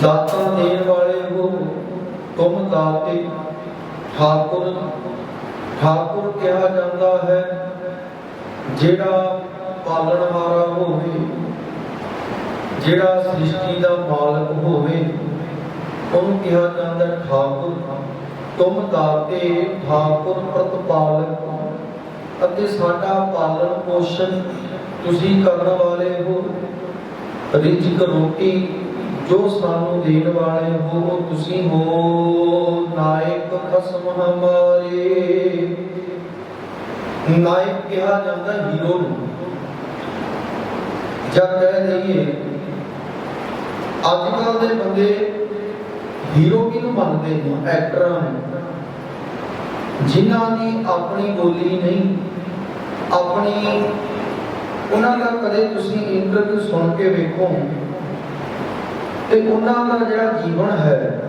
ਦਾਤਾ ਦੇਣ ਵਾਲੇ ਹੋ, ਤੁਮ ਦਾਤੇ। ਠਾਕੁਰ ਠਾਕੁਰ ਕਿਹਾ ਜਾਂਦਾ ਹੈ, ਜਿਹੜਾ ਪਾਲਣ ਵਾਲਾ ਹੋਵੇ, ਜਿਹੜਾ ਸ੍ਰਿਸ਼ਟੀ ਦਾ ਮਾਲਕ ਹੋਵੇ, ਉਹਨੂੰ ਕਿਹਾ ਜਾਂਦਾ ਠਾਕੁਰ। ਤੁਮ ਦਾਤੇ, ਠਾਕੁਰ ਪ੍ਰਤਪਾਲਕ ਅਤੇ ਸਾਡਾ ਪਾਲਣ ਪੋਸ਼ਣ ਤੁਸੀਂ ਕਰਨ ਵਾਲੇ ਹੋ। ਰਿਜ਼ਕ ਰੋਟੀ ਜੋ ਸਾਨੂੰ ਦੇਣ ਵਾਲੇ ਹੋ, ਤੁਸੀਂ ਹੋ ਨਾਇਕ ਖਸਮ ਹਮਾਰੇ। ਨਾਇਕ ਕਿਹਾ ਜਾਂਦਾ ਹੀਰੋ ਨੂੰ। ਜਦ ਕਹਿ ਦਈਏ ਅੱਜ ਕੱਲ ਦੇ ਬੰਦੇ ਹੀਰੋ ਕਿਹਨੂੰ ਮੰਨਦੇ ਨੇ? ਐਕਟਰਾਂ ਨੂੰ। ਜਿਨ੍ਹਾਂ ਦੀ ਆਪਣੀ ਬੋਲੀ ਨਹੀਂ, ਆਪਣੀ, ਉਹਨਾਂ ਦਾ ਕਦੇ ਤੁਸੀਂ ਇੰਟਰਵਿਊ ਸੁਣ ਕੇ ਵੇਖੋ। ਤੇ ਉਹਨਾਂ ਦਾ ਜਿਹੜਾ ਜੀਵਨ ਹੈ,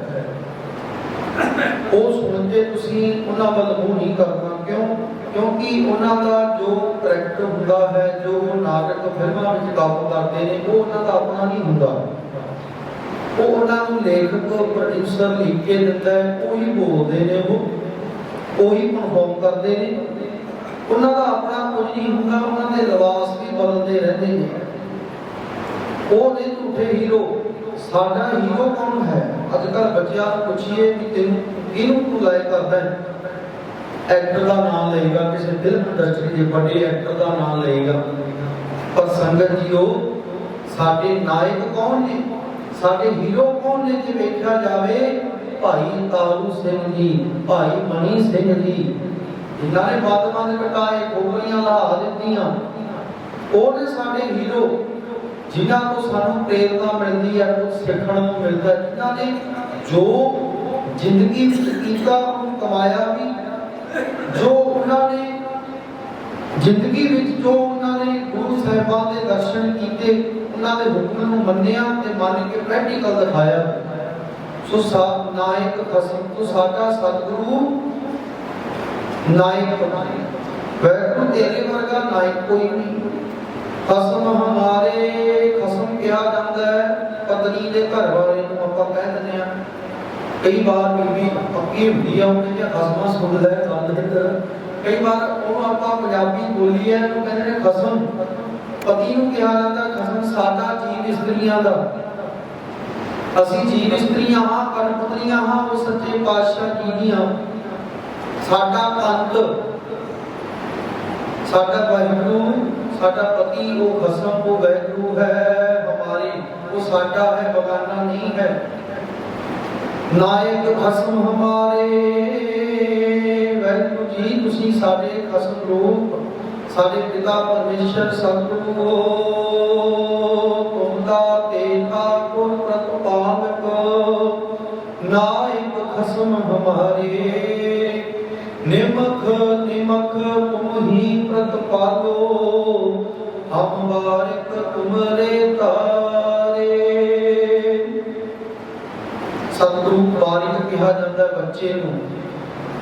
ਉਹ ਸੁਣ ਕੇ ਤੁਸੀਂ ਉਹਨਾਂ ਵੱਲ ਮੂੰਹ ਨਹੀਂ ਕਰਨਾ। ਕਿਉਂ? ਕਿਉਂਕਿ ਉਹਨਾਂ ਦਾ ਜੋ ਕਰੈਕਟਰ ਹੁੰਦਾ ਹੈ, ਜੋ ਨਾਟਕ ਫਿਲਮਾਂ ਵਿੱਚ ਕੰਮ ਕਰਦੇ ਨੇ, ਉਹ ਉਹਨਾਂ ਦਾ ਆਪਣਾ ਨਹੀਂ ਹੁੰਦਾ। ਉਹ ਉਹਨਾਂ ਨੂੰ ਲੇਖਕ ਪ੍ਰੋਡਿਊਸਰ ਲਿਖ ਕੇ ਦਿੰਦਾ ਹੈ, ਉਹੀ ਬੋਲਦੇ ਨੇ ਉਹ, ਉਹੀ ਪਰਫਾਰਮ ਕਰਦੇ ਨੇ। ਉਹਨਾਂ ਦਾ ਆਪਣਾ ਕੁਝ ਨਹੀਂ ਹੁੰਦਾ, ਉਹਨਾਂ ਦੇ ਲਿਬਾਸ ਵੀ ਬਦਲਦੇ ਰਹਿੰਦੇ ਨੇ। ਉਹ ਨੇ ਝੂਠੇ ਹੀਰੋ। ਸਾਡਾ ਹੀਰੋ ਕੌਣ ਹੈ? ਅੱਜ ਕੱਲ ਬੱਚਿਆਂ ਨੂੰ ਪੁੱਛੀਏ ਵੀ ਤੈਨੂੰ ਕਿਹਨੂੰ ਤੂੰ ਲਾਇਕ ਕਰਦਾ ਹੈ? ਐਕਟਰ ਦਾ ਨਾਮ ਲਏਗਾ ਕਿਸੇ ਫਿਲਮ ਇੰਡਸਟਰੀ ਦੇ ਵੱਡੇ ਐਕਟਰ ਦਾ ਨਾਮ ਲਏਗਾ। ਪਰ ਸੰਗਤ ਜੀਓ, ਸਾਡੇ ਨਾਇਕ ਕੌਣ ਨੇ? ਸਾਡੇ ਹੀਰੋ ਕੌਣ ਨੇ ਜੇ ਵੇਖਿਆ ਜਾਵੇ? ਭਾਈ ਤਾਰੂ ਸਿੰਘ ਜੀ, ਭਾਈ ਮਨੀ ਸਿੰਘ ਜੀ। ਜਿਨ੍ਹਾਂ ਨੇ ਬਾਦਮਾਂ ਦੇ ਕਟਾਏ ਖੋਗਲੀਆਂ ਲਾ ਦਿੱਤੀਆਂ। ਉਹ ਨੇ ਸਾਡੇ ਹੀਰੋ। ਜਿਨ੍ਹਾਂ ਤੋਂ ਸਾਨੂੰ ਪ੍ਰੇਰਨਾ ਮਿਲਦੀ ਹੈ, ਕੁਝ ਸਿੱਖਣ ਨੂੰ ਮਿਲਦਾ ਜਿਨ੍ਹਾਂ ਨੇ ਜੋ ਜ਼ਿੰਦਗੀ ਵਿੱਚ ਕੀਤਾ ਉਹਨੂੰ ਕਮਾਇਆ ਵੀ, ਜੋ ਉਹਨਾਂ ਨੇ ਜ਼ਿੰਦਗੀ ਵਿੱਚ ਜੋ ਉਹਨਾਂ ਨੇ ਗੁਰੂ ਸਾਹਿਬਾਨ ਦੇ ਦਰਸ਼ਨ ਕੀਤੇ, ਉਹਨਾਂ ਦੇ ਹੁਕਮ ਨੂੰ ਮੰਨਿਆ ਤੇ ਮੰਨ ਕੇ ਪ੍ਰੈਕਟੀਕਲ ਦਿਖਾਇਆ। ਸੋ ਸਾ, ਨਾਇਕ ਖਸਮ ਤੋਂ ਸਾਡਾ ਸਤਿਗੁਰੂ ਨਾਇਕ ਵੈਗੁਰੂ ਤੇਰੇ ਵਰਗਾ ਨਾਇਕ ਕੋਈ ਨਹੀਂ। ਖਸਮ ਹਮਾਰੇ ਕਿਹਾ ਜਾਂਦਾ ਹੈ, ਪਤਨੀ ਦੇ ਘਰ ਵਾਲੇ ਨੂੰ ਆਪਾਂ ਕਹਿ ਦਿੰਦੇ ਆ ਕਈ ਵਾਰ ਬੀਬੀ ਪੱਕੀ ਹੁੰਦੀ ਆ ਉਹਨੇ ਜੇ ਖਸਮਾ ਸੁਣ ਲੈ ਗੱਲ ਇੱਧਰ ਕਈ ਵਾਰ ਉਹਨੂੰ ਆਪਾਂ ਪੰਜਾਬੀ ਬੋਲੀ ਹੈ ਉਹ ਕਹਿੰਦੇ ਨੇ ਖਸਮ। ਪਤੀ ਨੂੰ ਕਿਹਾ ਜਾਂਦਾ ਖਸਮ ਸਾਡਾ ਜੀਵ ਇਸਤਰੀਆਂ ਦਾ। ਅਸੀਂ ਜੀਵ ਇਸਤਰੀਆਂ ਹਾਂ ਪਰ ਪੁੱਤਰੀਆਂ ਹਾਂ, ਉਹ ਸੱਚੇ ਪਾਤਸ਼ਾਹ ਜੀ ਦੀਆਂ ਸਾਡਾ ਪੰਥ ਸਾਡਾ ਵਾਹਿਗੁਰੂ, ਸਾਡਾ ਪਤੀ, ਉਹ ਖਸਮ, ਉਹ ਵਾਹਿਗੁਰੂ ਹੈ। ਉਹ ਸਾਡਾ ਹੈ, ਬਗਾਨਾ ਨਹੀਂ ਹੈ। ਨਾਇਕ ਖਸਮ ਹਮਾਰੇ, ਵਾਹਿਗੁਰੂ ਜੀ, ਤੁਸੀਂ ਸਾਡੇ ਖਸਮ ਰੂਪ ਸਾਡੇ ਪਿਤਾ ਪਰਮੇਸ਼ਰ ਸਤਿਗੁਰੂ ਤੁਮਦਾ ਤੇ ਠਾਕੁਰ ਪ੍ਰਤਪਾਲਕ। ਨਾਇਕ ਖਸਮ ਹਮਾਰੇ, ਨਿਮਖ ਨਿਮਖ ਤੁਮ ਹੀ ਪ੍ਰਤਪਾਲੋ। ਹਮ ਬਾਰਿਕ ਤੁਮਰੇ ਤਾਰੇ ਕਿਹਾ ਜਾਂਦਾ ਬੱਚੇ ਨੂੰ।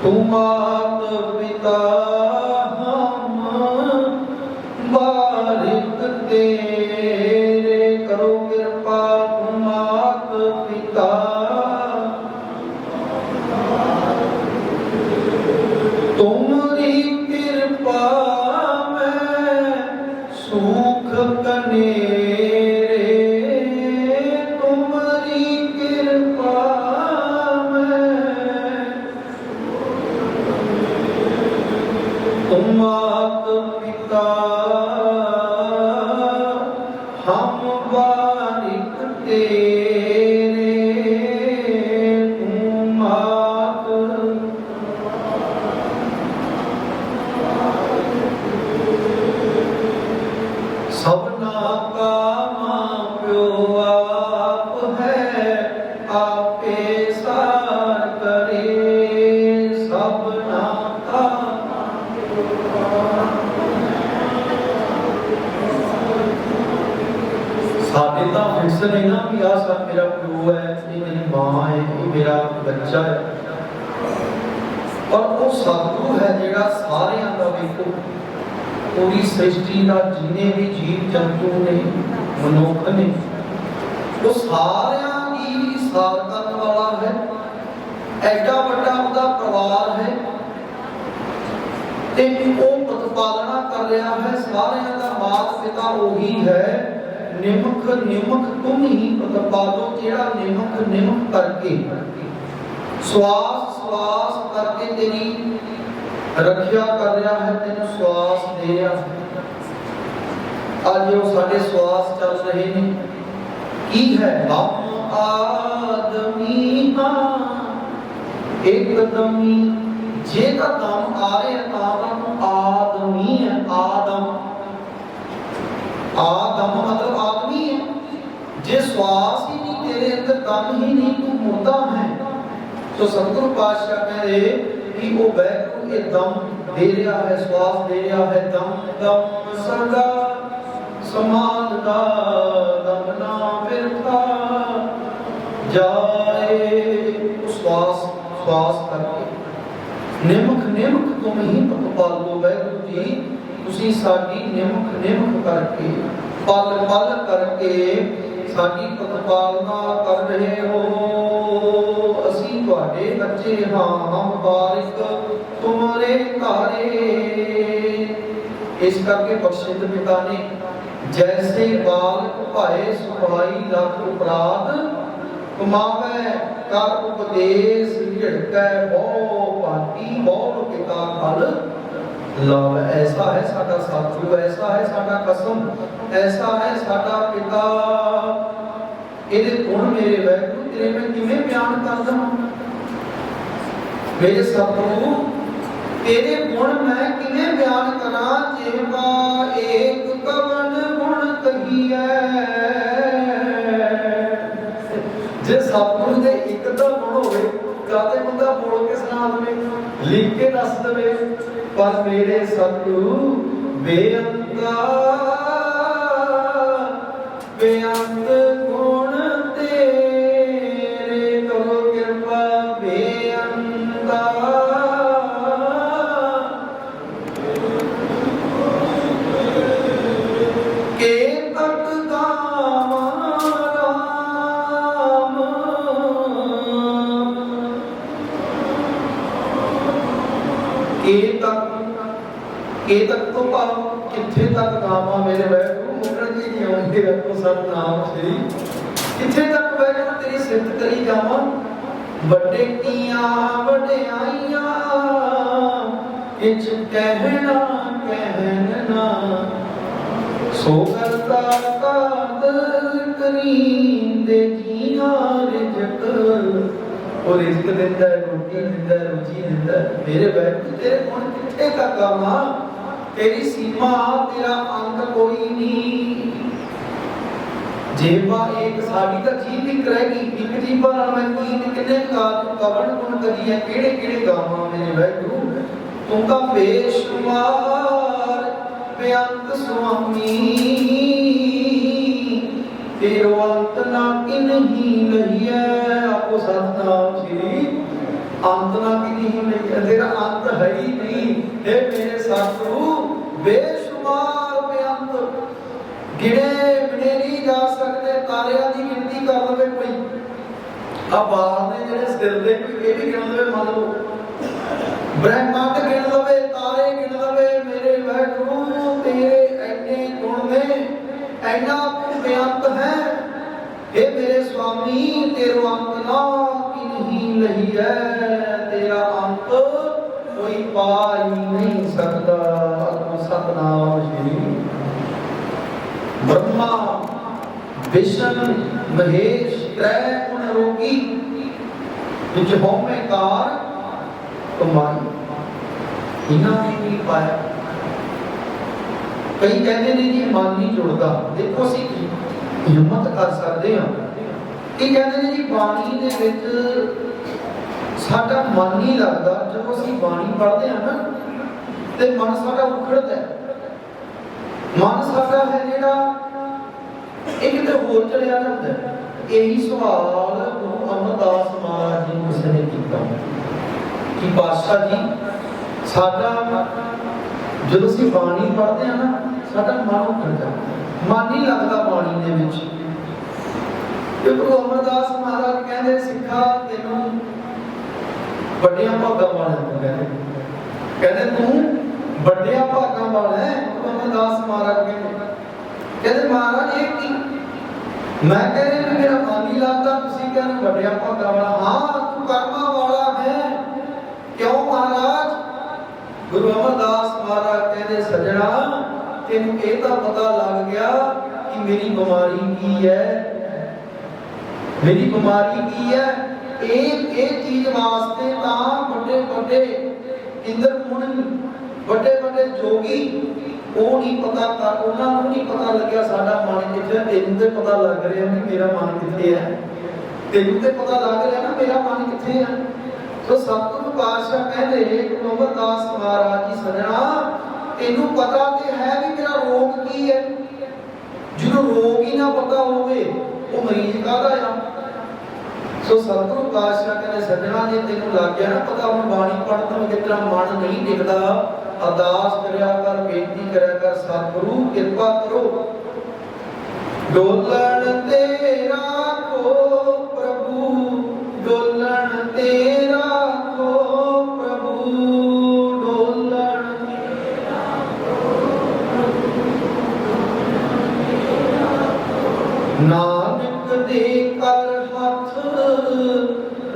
ਤੂੰ ਮਾਤ ਪਿਤਾ ਪਰ ਉਹ ਸਤਿਗੁਰੂ ਹੈ ਜਿਹੜਾ ਸਾਰਿਆਂ ਦਾ ਵੇਖੋ। ਪੂਰੀ ਸ੍ਰਿਸ਼ਟੀ ਦਾ ਜਿੰਨੇ ਵੀ ਜੀਵ ਜੰਤੂ ਨੇ, ਮਨੁੱਖ ਨੇ, ਉਹ ਸਾਰਿਆਂ ਦੀ ਐਡਾ ਵੱਡਾ ਉਹਦਾ ਪਰਿਵਾਰ ਹੈ। ਤੇ ਉਹ ਪ੍ਰਤਪਾਲਣਾ ਕਰ ਰਿਹਾ ਹੈ। ਸਾਰਿਆਂ ਦਾ ਮਾਤ ਪਿਤਾ ਉਹੀ ਹੈ। ਨਿਮਖ ਨਿਮਖ ਤੁਮ ਹੀ ਪ੍ਰਤਪਾਲੋ, ਜਿਹੜਾ ਨਿਮਖ ਨਿਮਖ ਕਰਕੇ। ਸਵਾਸ ਸਵਾਸ ਕਰਕੇ ਤੇਰੀ ਰੱਖਿਆ ਕਰ ਰਿਹਾ ਹੈ, ਤੈਨੂੰ ਸਵਾਸ ਦੇ ਰਿਹਾ ਹੈ। ਅੱਜ ਉਹ ਸਾਡੇ ਸਵਾਸ ਚੱਲ ਰਹੇ ਨੇ। ਕੀ ਹੈ? ਹਮ ਆਦਮੀ ਹਾਂ। ਇੱਕਦਮੀ ਜੇ ਤਾਂ ਦਮ ਆ ਰਿਹਾ ਤਾਂ ਤਾਂ ਆਦਮੀ ਹੈ, ਆਦਮ। ਆਦਮ ਮਤਲਬ ਆਦਮੀ ਹੈ। ਜੇ ਸਵਾਸ ਹੀ ਨਹੀਂ, ਤੇਰੇ ਅੰਦਰ ਦਮ ਹੀ ਨਹੀਂ, ਤੂੰ ਮੁਰਦਾ ਹੈ ਸੋ ਸਤਿਗੁਰੂ ਪਾਤਸ਼ਾਹ ਕਹਿੰਦੇ ਕਿ ਉਹ ਵੈਗੁਰੂ ਇਹ ਦਮ ਦੇ ਰਿਹਾ ਹੈ, ਸਵਾਸ ਦੇ ਰਿਹਾ ਹੈ, ਦਮ ਦਮ ਸਦਾ ਸਮਾਨ ਦਾ ਦਮ ਨਾ ਬਿਰਥਾ। ਜਾਏ ਸਵਾਸ ਸਵਾਸ ਕਰਕੇ। ਨਿਮਖ ਨਿਮਖ ਤੁਮ ਹੀ ਪ੍ਰਤਪਾਲੋ ਵੈਗੁਰੂ ਜੀ ਤੁਸੀਂ ਸਾਡੀ ਨਿਮਕ ਨਿਮਕ ਕਰਕੇ, ਪਲ ਪਲ ਕਰਕੇ ਸਾਡੀ ਪ੍ਰਤਪਾਲਨਾ ਕਰ ਰਹੇ ਹੋ। ਤੁਹਾਡੇ ਬੱਚੇ ਹਾਂ, ਹਮ ਬਾਰਿਕ ਤੁਮਰੇ ਘਾਰੇ ਇਸ ਕਰਕੇ ਬਖਸ਼ਿੰਦ ਪਿਤਾ ਨੇ, ਜੈਸੇ ਬਾਲਕ ਭਾਏ ਸੁਭਾਈ ਲੱਖ ਉਪਰਾਧ, ਕਮਾਵੇ ਕਰ ਉਪਦੇਸ਼ ਝੜਕੈ ਬਹੁ ਭਾਂਤੀ, ਬਹੁ ਪਿਤਾ ਖਲ। ਲਵ ਐਸਾ ਹੈ ਸਾਡਾ ਸਾਥੂ ਐਸਾ ਹੈ ਸਾਡਾ ਕਸਮ, ਐਸਾ ਹੈ ਸਾਡਾ ਪਿਤਾ। ਇਹਦੇ ਗੁਣ ਮੇਰੇ ਵੈਗੁਰੂ, ਤੇਰੇ ਮੈਂ ਕਿਵੇਂ ਬਿਆਨ ਕਰ ਦਵਾਂ ਮੇਰੇ ਸਤਿਗੁਰੂ, ਤੇਰੇ ਗੁਣ ਮੈਂ ਕਿਵੇਂ ਬਿਆਨ ਕਰਾਂ? ਜਿਹਵਾ ਏਕ ਕਵਨ ਗੁਣ ਕਹੀਐ। ਜੇ ਸਤਿਗੁਰੂ ਦੇ ਇੱਕ ਦਾ ਗੁਣ ਹੋਵੇ ਕਾਤੇ ਬੰਦਾ ਬੋਲ ਕੇ ਸੁਣਾ ਦੇਵੇ? ਲਿਖ ਕੇ ਦੱਸ ਦੇਵੇ। ਪਰ ਮੇਰੇ ਸਤਿਗੁਰੂ, ਬੇਅੰਤਾ ਬੇਅੰਤ ਕਿਛ ਕਹਿਣਾ ਕਹਿਣਾ। ਸੋ ਕਰਤਾ ਕਾਦਰ ਕਰੀਂਦੇ ਜੀਆਂ ਰਿਜਕ ਉਹ ਰਿਜ਼ਕ ਦਿੰਦਾ ਹੈ, ਰੋਟੀ ਦਿੰਦਾ ਹੈ, ਰੋਜੀ ਦਿੰਦਾ। ਹੈ। ਮੇਰੇ ਬੈਠ ਤੇਰੇ ਕੋਲ ਕਿੱਥੇ ਤੱਕ ਆਵਾਂ ਤੇਰੀ ਸੀਮਾ ਤੇਰਾ ਅੰਤ ਕੋਈ ਨਹੀਂ। ਜੀਵਾ ਇੱਕ ਸਾਡੀ ਤਾਂ ਜੀਵ ਇੱਕ ਰਹਿ ਇੱਕ ਜੀਵਾ ਨਾਲ ਮੈਂ ਕੀ ਕਿੰਨੇ ਕਾਜ ਕਵਣ ਗੁਣ ਕਰੀ ਕਿਹੜੇ ਕਿਹੜੇ ਗਾਵਾਂ ਮੇਰੇ ਵੈਗੁਰੂ ਤੂੰ ਤਾਂ ਬੇਸ਼ੁਮਾਰ ਬੇਅੰਤ ਸੁਆਮੀ। ਤੇਰੋ ਅੰਤ ਨਾ ਕਿਨਹੀ ਲਈਐ ਆਪੋ ਸਤਨਾਮ ਸ੍ਰੀ ਅੰਤ ਨਾ ਕਿਨਹੀ ਲਈਐ, ਤੇਰਾ ਅੰਤ ਹੈ ਹੀ ਨਹੀਂ। ਇਹ ਮੇਰੇ ਸਤਿਗੁਰੂ ਬੇਸ਼ੁਮਾਰ ਬੇਅੰਤ ਗਿਣੇ ਬਿਨੇ ਨਹੀਂ ਜਾ ਸਕਦੇ, ਤਾਰਿਆਂ ਦੀ ਗਿਣਤੀ ਕਰ ਲਵੇ ਕੋਈ। ਆ ਬਾਹਰ ਦੇ ਜਿਹੜੇ ਸਿਰ ਦੇ ਕੋਈ ਇਹ ਵੀ ਗਿਣ ਲਵੇ ਮੰਨ ਲਓ। ਬ੍ਰਹਮੰਡ ਗਿਣ ਲਵੇ, ਤਾਰੇ ਗਿਣ ਲਵੇ, ਮੇਰੇ ਵੈਗੁਰੂ ਤੇਰੇ ਐਨੇ ਗੁਣ ਨੇ, ਐਨਾ ਬੇਅੰਤ ਹੈ। ਇਹ ਮੇਰੇ ਸੁਆਮੀ ਤੇਰੋ ਅੰਤ ਨਾ ਕਿਨਹੀ ਲਈ ਹੈ ਤੇਰਾ ਅੰਤ ਕੋਈ ਪਾ ਨਹੀਂ ਸਕਦਾ। ਆਤਮ ਸਤਨਾਮ ਜੀ। ਬ੍ਰਹਮਾ, ਵਿਸ਼ਨ, ਮਹੇਸ਼, ਤ੍ਰੈ ਗੁਣ ਰੋਗੀ ਵਿੱਚ ਹਉਮੈ ਕਾਰ ਕਮਾਈ। ਇਹਨਾਂ ਨੇ ਕੀ ਪਾਇਆ। ਕਈ ਕਹਿੰਦੇ ਨੇ ਜੀ, ਮਨ ਨਹੀਂ ਜੁੜਦਾ। ਦੇਖੋ ਅਸੀਂ ਹਿੰਮਤ ਕਰ ਸਕਦੇ ਹਾਂ। ਇਹ ਕਹਿੰਦੇ ਨੇ ਜੀ, ਬਾਣੀ ਦੇ ਵਿੱਚ ਸਾਡਾ ਮਨ ਨਹੀਂ ਲੱਗਦਾ। ਜਦੋਂ ਅਸੀਂ ਬਾਣੀ ਪੜ੍ਹਦੇ ਹਾਂ ਨਾ, ਤੇ ਮਨ ਸਾਡਾ ਉਖੜਦਾ ਹੈ। ਮਨ ਸਾਡਾ ਹੈ ਜਿਹੜਾ ਇਹ ਕਿਤੇ ਹੋਰ ਚਲਿਆ ਜਾਂਦਾ ਇਹੀ ਸਵਾਲ ਗੁਰੂ ਅਮਰਦਾਸ ਮਹਾਰਾਜ ਜੀ ਨੂੰ ਕਿਸੇ ਨੇ ਕੀਤਾ। ਕਿ ਪਾਤਸ਼ਾਹ ਜੀ ਸਾਡਾ ਜਦੋਂ ਅਸੀਂ ਬਾਣੀ ਪੜ੍ਹਦੇ ਹਾਂ ਨਾ, ਸਾਡਾ ਮਨ ਉੱਠ ਜਾਂਦਾ ਮਨ ਨਹੀਂ ਲੱਗਦਾ ਬਾਣੀ ਦੇ ਵਿੱਚ। ਗੁਰੂ ਅਮਰਦਾਸ ਮਹਾਰਾਜ ਕਹਿੰਦੇ, ਸਿੱਖਾ ਤੈਨੂੰ ਵੱਡਿਆਂ ਭਾਗਾਂ ਵਾਲੇ ਨੂੰ ਕਹਿੰਦੇ। ਕਹਿੰਦੇ, ਤੂੰ ਵੱਡਿਆਂ ਭਾਗਾਂ ਵਾਲਾ ਹੈ। ਅਮਰਦਾਸ ਮਹਾਰਾਜ ਕਹਿੰਦੇ। ਕਹਿੰਦੇ, ਮਹਾਰਾਜ, ਇਹ ਕੀ? ਮੈਂ ਕਹਿੰਦੇ ਮੇਰਾ ਮਨ ਨਹੀਂ ਲੱਗਦਾ, ਤੁਸੀਂ ਕਹਿੰਦੇ ਵੱਡਿਆਂ ਭਾਗਾਂ ਵਾਲਾ ਹਾਂ ਤੂੰ ਕਰਮਾਂ ਵਾਲਾ ਹੈ ਕਿਉਂ ਮਹਾਰਾਜ ਗੁਰੂ ਅਮਰਦਾਸ ਮਹਾਰਾਜ ਕਹਿੰਦੇ ਸਜਣਾ ਤੈਨੂੰ ਇਹ ਤਾਂ ਪਤਾ ਲੱਗ ਗਿਆ ਕਿ ਮੇਰੀ ਬਿਮਾਰੀ ਕੀ ਹੈ। ਮੇਰੀ ਬਿਮਾਰੀ ਕੀ ਹੈ? ਇਹ ਇਹ ਚੀਜ਼ ਵਾਸਤੇ ਤਾਂ ਵੱਡੇ ਵੱਡੇ ਇੰਦਰ ਮੁਨੀ ਵੱਡੇ ਵੱਡੇ ਜੋਗੀ, ਉਹ ਨਹੀਂ ਪਤਾ ਕਰ ਉਹਨਾਂ ਨੂੰ ਨਹੀਂ ਪਤਾ ਲੱਗਿਆ ਸਾਡਾ ਮਨ ਕਿੱਥੇ ਤੈਨੂੰ ਤੇ ਪਤਾ ਲੱਗ ਰਿਹਾ ਵੀ ਮੇਰਾ ਮਨ ਕਿੱਥੇ ਹੈ। ਤੈਨੂੰ ਤੇ ਪਤਾ ਲੱਗ ਰਿਹਾ ਨਾ ਮੇਰਾ ਮਨ ਕਿੱਥੇ ਹੈ। ਸੋ ਸਤਿਗੁਰੂ ਪਾਤਸ਼ਾਹ ਕਹਿੰਦੇ ਗੁਰੂ ਅਮਰਦਾਸ ਮਹਾਰਾਜ ਜੀ ਸਜਣਾ ਤੈਨੂੰ ਪਤਾ ਤੇ ਹੈ ਵੀ ਮੇਰਾ ਰੋਗ ਕੀ ਹੈ। ਜਿਹਨੂੰ ਰੋਗ ਹੀ ਨਾ ਪਤਾ ਹੋਵੇ, ਉਹ ਮਰੀਜ਼ ਕਾਹਦਾ ਆ? ਸੋ ਸਤਿਗੁਰੂ ਪਾਤਸ਼ਾਹ ਕਹਿੰਦੇ, ਸੱਜਣਾ, ਜੇ ਤੈਨੂੰ ਲੱਗ ਗਿਆ ਨਾ ਪਤਾ, ਹੁਣ ਬਾਣੀ ਪੜ੍ਹਨ ਤੋਂ ਕਿਤਨਾ ਮਨ ਨਹੀਂ ਟਿਕਦਾ, ਅਰਦਾਸ ਕਰਿਆ ਕਰ, ਬੇਨਤੀ ਕਰਿਆ ਕਰ, ਸਤਿਗੁਰੂ ਕਿਰਪਾ ਕਰੋ। ਡੋਲਣ ਤੇਰਾ ਕੋ ਪ੍ਰਭੂ, ਡੋਲਣ ਤੇਰਾ ਦੇ ਕਰ ਹੱਥ,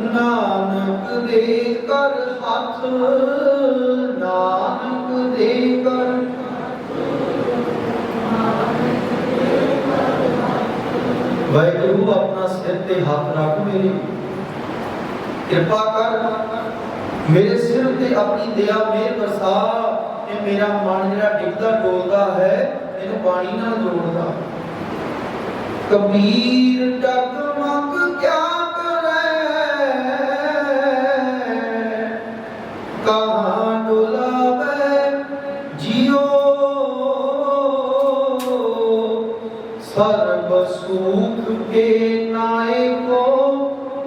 ਨਾਨਕ ਦੇ ਕਰ ਹੱਥ, ਨਾਨਕ ਦੇ ਕਰ ਵਾਹਿਗੁਰੂ, ਆਪਣਾ ਸਿਰ ਤੇ ਹੱਥ ਰੱਖ ਮੇਰੀ। ਕਿਰਪਾ ਕਰ, ਮੇਰੇ ਸਿਰ ਤੇ ਆਪਣੀ ਦਇਆ ਮਿਹਰ ਵਰਸਾ ਇਹ ਮੇਰਾ ਮਨ ਜਿਹੜਾ ਡਿੱਗਦਾ, ਡੋਲਦਾ ਹੈ, ਇਹਨੂੰ ਪਾਣੀ ਨਾਲ ਜੋੜਦਾ। ਕਬੀਰ ਜਗਮਗ ਕਿਆ ਕਰੇ? ਕਹਾਂ ਡੁਲਾਵੇ ਜਿਉ? ਸਰਬ ਸੁਖ ਕੇ ਨਾਏ ਕੋ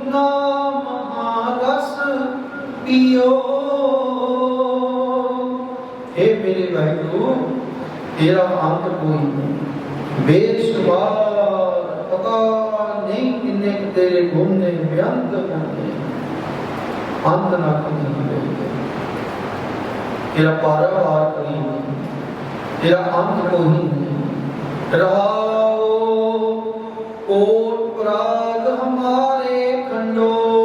ਨਾਮ ਰਸ ਪਿਓ। हे ਮੇਰੇ ਵਾਹਿਗੁਰੂ, ਤੇਰਾ ਅੰਤ ਕੋਈ ਨਹੀਂ। ਬੇਸ਼ੁਮਾਰ ਨਹੀਂ ਕਿੰਨੇ ਕੁ ਤੇਰੇ ਗੁਣ ਨੇ ਬਿਆੰਤ ਹੋਣੇ ਅੰਤ ਨਾ ਕੋਈ ਤੇਰਾ ਪਾਰਵਾਰ ਕੋਈ ਨਹੀਂ ਤੇਰਾ ਅੰਤ ਕੋਈ ਨਹੀਂ ਰਹਾਓ ਕੋਟ ਪ੍ਰਾਗ ਹਮਾਰੇ ਖੰਡੋ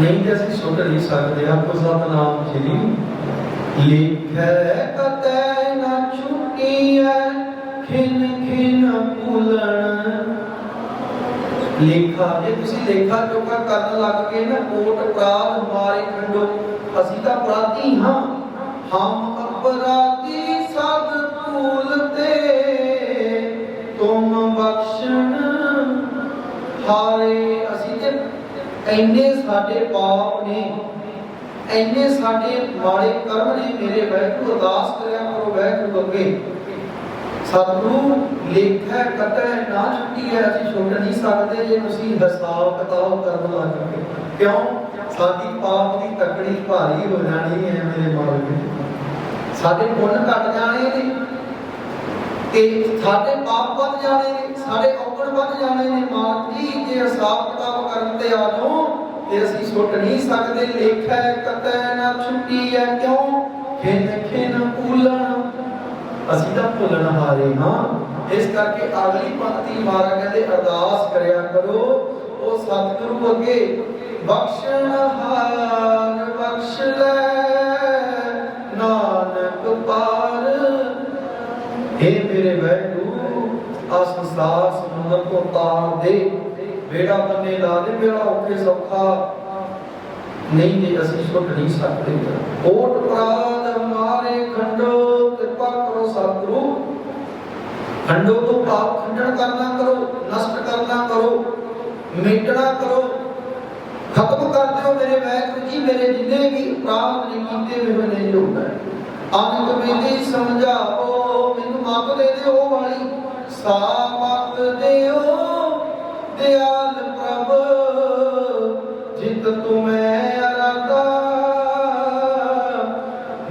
ਨਹੀਂ ਤੇ ਅਸੀਂ ਸੁਣ ਨਹੀਂ ਸਕਦੇ। ਆਪੋ ਸਤਨਾਮ ਸ੍ਰੀ ਲਿਖੈ, ਕਤੈ ਨਾ ਛੁਟੀਐ ਖਿਨ ਖਿਨ ਭੁਲਣ। ਲੇਖਾ, ਜੇ ਤੁਸੀਂ ਲੇਖਾ ਚੋਕਾ ਕਰਨ ਲੱਗ ਗਏ ਨਾ, ਕੋਟ ਅਪਰਾਧ ਮਾਰੇ ਖੰਡੋ, ਅਸੀਂ ਤਾਂ ਅਪਰਾਧੀ ਹਾਂ। ਹਮ ਅਪਰਾਧੀ ਸਭ ਭੂਲਤੇ ਤੁਮ ਬਖਸ਼ਣ ਹਾਰੇ ਐਨੇ ਸਾਡੇ ਪਾਪ ਨੇ ਐਨੇ ਸਾਡੇ ਮਾੜੇ ਕਰਮ ਨੇ, ਮੇਰੇ ਵਾਹਿਗੁਰੂ ਅਰਦਾਸ ਕਰਿਆ ਕਰੋ, ਵਾਹਿਗੁਰੂ ਅੱਗੇ। ਸਤਿਗੁਰੂ ਲੇਖਾ ਕਤੈ ਨਾ ਛੁੱਟੀ ਹੈ, ਅਸੀਂ ਛੁੱਟ ਨਹੀਂ ਸਕਦੇ, ਜੇ ਤੁਸੀਂ ਹਿਸਾਬ ਕਿਤਾਬ ਕਰਨ ਲੱਗ ਪਏ ਕਿਉਂ? ਸਾਡੀ ਪਾਪ ਦੀ ਤਕੜੀ ਭਾਰੀ ਹੋ ਜਾਣੀ ਹੈ, ਮੇਰੇ ਮਾਲਕ ਸਾਡੇ ਪੁੰਨ ਘਟ ਜਾਣੇ ਨੇ। ਤੇ ਸਾਡੇ ਪਾਪ ਵੱਧ ਜਾਣੇ ਨੇ, ਸਾਡੇ ਔਗਣ ਵੱਧ ਜਾਣੇ ਨੇ। ਮਾਲਕ ਜੀ, ਜੇ ਹਿਸਾਬ ਕਿਤਾਬ ਕਰਨ ਤੇ ਆ ਜਾਓ, ਤੇ ਅਸੀਂ ਛੁੱਟ ਨਹੀਂ ਸਕਦੇ। ਲੇਖਾ ਕਤੈ ਨਾ ਛੁੱਟੀ ਹੈ ਕਿਉਂ? ਖਿਨ ਖਿਨ ਭੁੱਲਣ ਅਸੀਂ ਤਾਂ ਭੁੱਲਣ ਹਾਰੇ ਹਾਂ। ਇਸ ਕਰਕੇ ਅਗਲੀ ਪੰਕਤੀ ਮਹਾਰਾ ਕਹਿੰਦੇ, ਅਰਦਾਸ ਕਰਿਆ ਕਰੋ। ਉਹ ਸਤਿਗੁਰੂ ਅੱਗੇ, ਬਖਸ਼ਣ ਹਾਰ, ਬਖਸ਼ ਲੈ। हे ਮੇਰੇ ਆ ਸੰਸਾਰ ਸਮੁੰਦਰ ਤੋਂ ਤਾਰ ਦੇ ਬੇੜਾ ਬੰਨੇ ਲਾ ਦੇ ਮੇਰਾ ਔਖੇ ਸੌਖਾ। ਨਹੀਂ ਜੇ, ਅਸੀਂ ਛੁੱਟ ਨਹੀਂ ਸਕਦੇ। ਓਟ ਪ੍ਰਾਦ ਮਾਰੇ ਖੰਡੋ, ਕਿਰਪਾ ਕਰੋ ਸਤਿਗੁਰੂ। ਖੰਡੋ ਤੋਂ ਪਾਪ ਖੰਡਨ ਕਰਨਾ ਕਰੋ, ਨਸ਼ਟ ਕਰਨਾ ਕਰੋ, ਮਿਟਣਾ ਕਰੋ। ਖਤਮ ਕਰ ਦਿਓ ਮੇਰੇ ਵਾਹਿਗੁਰੂ ਜੀ, ਮੇਰੇ ਜਿੰਨੇ ਵੀ ਅਪਰਾਧ ਨੇ ਕੀਤੇ ਹੋਏ ਨੇ ਜੋ ਹੈ। ਅਨੰਤ ਵਿਧੀ ਸਮਝਾਓ। ਮਤ ਦੇ ਦਿਓ ਵਾਲੀ ਸਾ ਮਤ ਦਿਆਲ ਪ੍ਰਭ, ਜਿਤ ਤੁਮੈ ਅਰਦਾ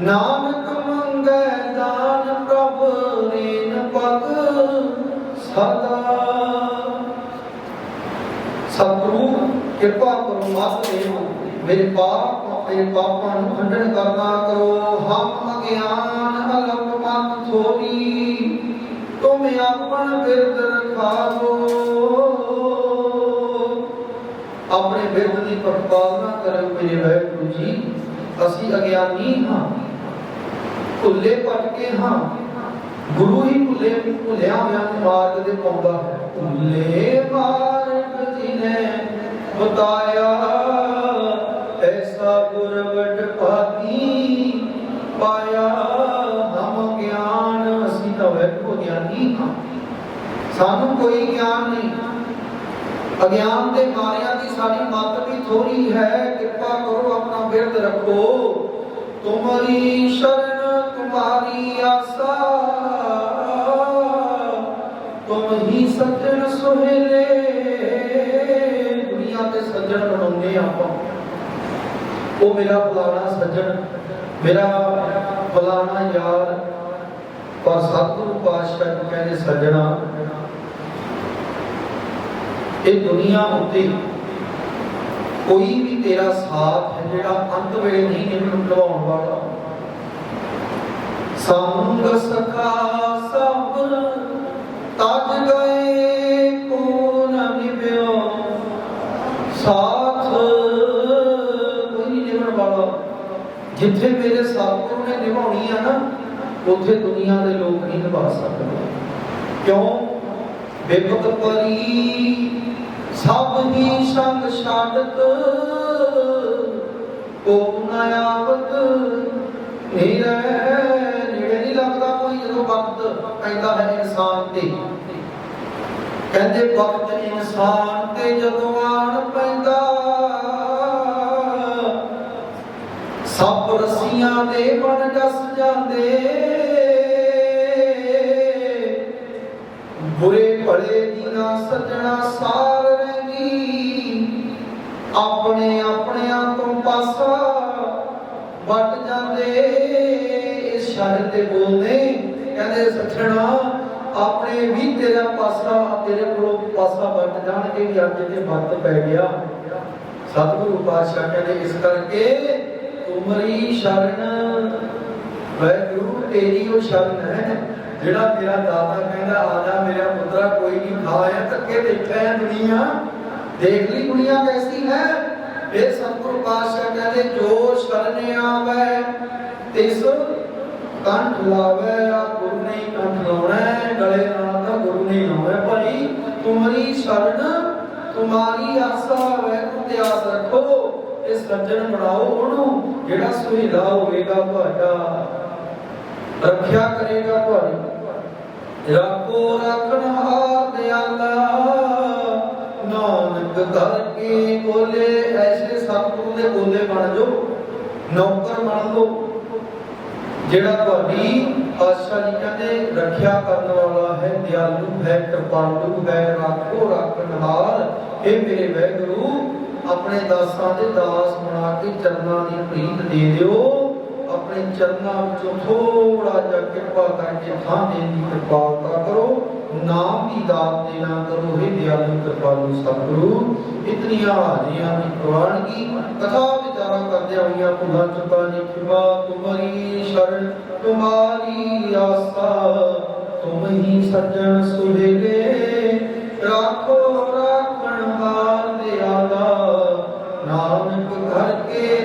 ਨਾਨਕ ਮੰਗੈ ਦਾਨ ਪ੍ਰਭ, ਰੇਨ ਪਗ ਸਦਾ। ਸਤਿਗੁਰੂ, ਕਿਰਪਾ ਕਰੋ ਮਾਤ ਦੇਵੋ ਮੇਰੇ ਪਾਪ ਤੇ ਪਾਪਾਂ ਨੂੰ ਖੰਡਨ ਕਰਨਾ ਕਰੋ। ਹਮ ਗਿਆਨ ਅਲਮ ਮਤ ਥੋਰੀ ਤੁਮ ਆਪਣ ਬਿਰਦ ਆਪਣੇ ਬਿਰਦ ਦੀ ਪ੍ਰਪਾਲਨਾ ਕਰੋ ਮੇਰੇ ਵਾਹਿਗੁਰੂ ਜੀ, ਅਸੀਂ ਅਗਿਆਨੀ ਹਾਂ। ਭੁੱਲੇ ਭਟਕੇ ਹਾਂ। ਗੁਰੂ ਹੀ ਭੁੱਲੇ, ਭੁੱਲਿਆ ਹੋਇਆ ਮਾਰਗ ਦੇ ਪਾਉਂਦਾ ਹੈ। ਭੁੱਲੇ ਮਾਰਗ ਜਿਨੇ ਬਤਾਇਆ ਸਾਨੂੰ ਕੋਈ ਗਿਆਨ ਨਹੀਂ। ਅਗਿਆਨ ਦੇ ਮਾਰਿਆਂ ਦੀ ਸਾਡੀ ਮੱਤ ਵੀ ਥੋੜੀ ਹੈ। ਕਿਰਪਾ ਕਰੋ ਆਪਣਾ ਬਿਰਦ ਰੱਖੋ। ਤੁਮਰੀ ਸ਼ਰਨ, ਤੁਮਾਰੀ ਆਸਾ। ਤੁਮ ਹੀ ਸੱਜਣ ਸੁਹੇਲੇ। ਦੁਨੀਆ ਤੇ ਸੱਜਣ ਬਣਾਉਂਦੇ ਆਪਾਂ। ਉਹ ਮੇਰਾ ਫਲਾਣਾ ਸੱਜਣ, ਮੇਰਾ ਫਲਾਣਾ ਯਾਰ। ਪਰ ਸਤਿਗੁਰੂ ਪਾਤਸ਼ਾਹ ਜੀ ਕਹਿੰਦੇ ਸੱਜਣਾ ਇਹ ਦੁਨੀਆ ਉੱਤੇ ਕੋਈ ਵੀ ਤੇਰਾ ਸਾਥ ਹੈ ਜਿਹੜਾ ਅੰਤ ਵੇਲੇ ਨਹੀਂ ਨਿਭਣ ਨਿਭਾਉਣ ਵਾਲਾ। ਸੰਗ ਸਖਾ ਸਭ ਤਜ ਗਏ ਕੋ ਨ ਨਿਭਿਓ। ਸਾਥ ਕੋਈ ਨਹੀਂ ਨਿਭਣ ਵਾਲਾ। ਜਿੱਥੇ ਮੇਰੇ ਸਤਿਗੁਰੂ ਨੇ ਨਿਭਾਉਣੀ ਆ ਨਾ, ਉੱਥੇ ਦੁਨੀਆ ਦੇ ਲੋਕ ਨਹੀਂ ਨਿਭਾ ਸਕਦੇ। ਕਿਉਂ? ਬਿਪਤ ਪਰੀ, ਸਭ ਹੀ ਸੰਗ ਛਾਡਤ ਕੋ ਨ ਆਵਤ, ਨੀਰੇ ਨੇੜੇ ਨਹੀਂ ਲੱਗਦਾ ਕੋਈ, ਜਦੋਂ ਵਕਤ ਪੈਂਦਾ ਹੈ ਇਨਸਾਨ ਤੇ। ਕਹਿੰਦੇ ਵਕਤ ਇਨਸਾਨ ਤੇ ਜਦੋਂ ਆਣ ਪੈਂਦਾ, ਸਭ ਰਸੀਆਂ ਦੇ ਬਣ ਡਸ ਜਾਂਦੇ। ਬੁਰੇ ਭਲੇ ਦੀ ਸੱਜਣਾ ਸਾਰ ਰਹਿੰਦੀ। ਆਪਣੇ ਆਪਣਿਆਂ ਤੋਂ ਪਾਸਾ ਵੱਟ ਜਾਂਦੇ। ਇਸ ਸ਼ਾਇਰ ਤੇ ਬੋਲਦੇ, ਕਹਿੰਦੇ, ਸੱਜਣਾ, ਆਪਣੇ ਵੀ ਤੇਰਾ ਪਾਸਾ, ਤੇਰੇ ਕੋਲੋਂ ਪਾਸਾ ਵੱਟ ਜਾਣਗੇ ਵੀ ਅੱਜ ਤੇ ਵਕਤ ਪੈ ਗਿਆ। ਸਤਿਗੁਰੂ ਪਾਤਸ਼ਾਹ ਕਹਿੰਦੇ, ਇਸ ਕਰਕੇ ਤੁਮਰੀ ਸ਼ਰਨ। ਵੈਗੁਰੂ, ਤੇਰੀ ਉਹ ਸ਼ਰਨ ਹੈ। ਜਿਹੜਾ ਤੇਰਾ ਦਾਤਾ ਕਹਿੰਦਾ, ਆ ਜਾ ਮੇਰਾ ਪੁੱਤਰਾ, ਕੋਈ ਨਹੀਂ ਖਾਇਆ ਧੱਕੇ ਦੇਖਿਆ ਹੈ ਦੁਨੀਆ। ਦੇਖ ਲਈ ਦੁਨੀਆ ਕੈਸੀ ਹੈ। ਇਹ ਸਤਿਗੁਰੂ ਪਾਤਸ਼ਾਹ ਕਹਿੰਦੇ, ਜੋ ਸ਼ਰਨ ਆਵੇ, ਤਿਸ ਕੰਠ ਲਾਵੇ, ਆ ਗੁਰੂ ਨੇ ਕੰਠ ਲਾਉਣਾ ਗਲੇ ਨਾਲ ਤਾਂ ਗੁਰੂ ਨੇ ਲਾਉਣਾ ਭਾਈ, ਤੁਮਰੀ ਸ਼ਰਨ, ਤੁਮਾਰੀ ਆਸਾ ਵੈਗੁਰੂ ਤੇ ਆਸ ਰੱਖੋ। ਇਹ ਸੱਜਣ ਬਣਾਓ ਉਹਨੂੰ, ਜਿਹੜਾ ਸੁਹੀਲਾ ਹੋਵੇਗਾ ਤੁਹਾਡਾ। ਰੱਖਿਆ ਕਰੇਗਾ ਤੁਹਾਡੀ। ਰੱਖੋ ਰੱਖਣ ਹਾਰ ਦਿਆਲਾ ਨਾਨਕ ਕਰਕੇ ਬੋਲੇ, ਐਸੇ ਸਤਿਗੁਰੂ ਦੇ ਬੋਲੇ ਬਣ ਜਾਓ। ਨੌਕਰ ਬਣ ਲਓ। ਜਿਹੜਾ ਤੁਹਾਡੀ ਆਸ਼ਾ ਜੀ ਕਹਿੰਦੇ, ਰੱਖਿਆ ਕਰਨ ਵਾਲਾ ਹੈ ਦਿਆਲੂ, ਹੈ ਕਿਰਪਾਲੂ, ਹੈ ਰੱਖੋ ਰੱਖਣਹਾਰ ਇਹ ਮੇਰੇ ਵਾਹਿਗੁਰੂ ਆਪਣੇ ਦਾਸਾਂ ਦੇ ਦਾਸ ਬਣਾ ਕੇ ਚਰਨਾਂ ਦੀ ਪ੍ਰੀਤ ਦੇ ਦਿਓ। ਆਪਣੇ ਚਰਨਾਂ ਵਿੱਚੋਂ ਥੋੜਾ ਜਿਹਾ ਕਿਰਪਾ ਕਰਕੇ ਥਾਂ ਦੇਣ ਦੀ ਕਿਰਪਾਲਤਾ ਕਰੋ। ਨਾਮ ਦੀ ਦਾਤ ਦੇਣਾ ਕਰੋ। हे ਦਿਆਲੂ, ਕਿਰਪਾਲੂ, ਸਤਿਗੁਰੂ, ਇਤਨੀਆਂ ਹਾਜ਼ਰੀਆਂ ਦੀ ਪ੍ਰਵਾਨਗੀ ਕਥਾ ਵਿਚਾਰਾ ਕਰਦੇ ਹੋਈਆਂ ਭੁੱਲਾਂ ਚੁੱਕਾਂ ਦੀ ਖਿਮਾ ਤੁਮਰੀ ਸ਼ਰਨ, ਤੁਮਾਰੀ ਆਸਾ, ਤੁਮ ਹੀ ਸੱਜਣ ਸੁਹੇਲੇ। ਰੱਖੋ, ਰੱਖਣ ਹਾਰ ਦਿਆਲਾ ਨਾਨਕ ਘਰ ਕੇ ਬੋਲੇ ਵਾਹਿਗੁਰੂ ਜੀ ਕਾ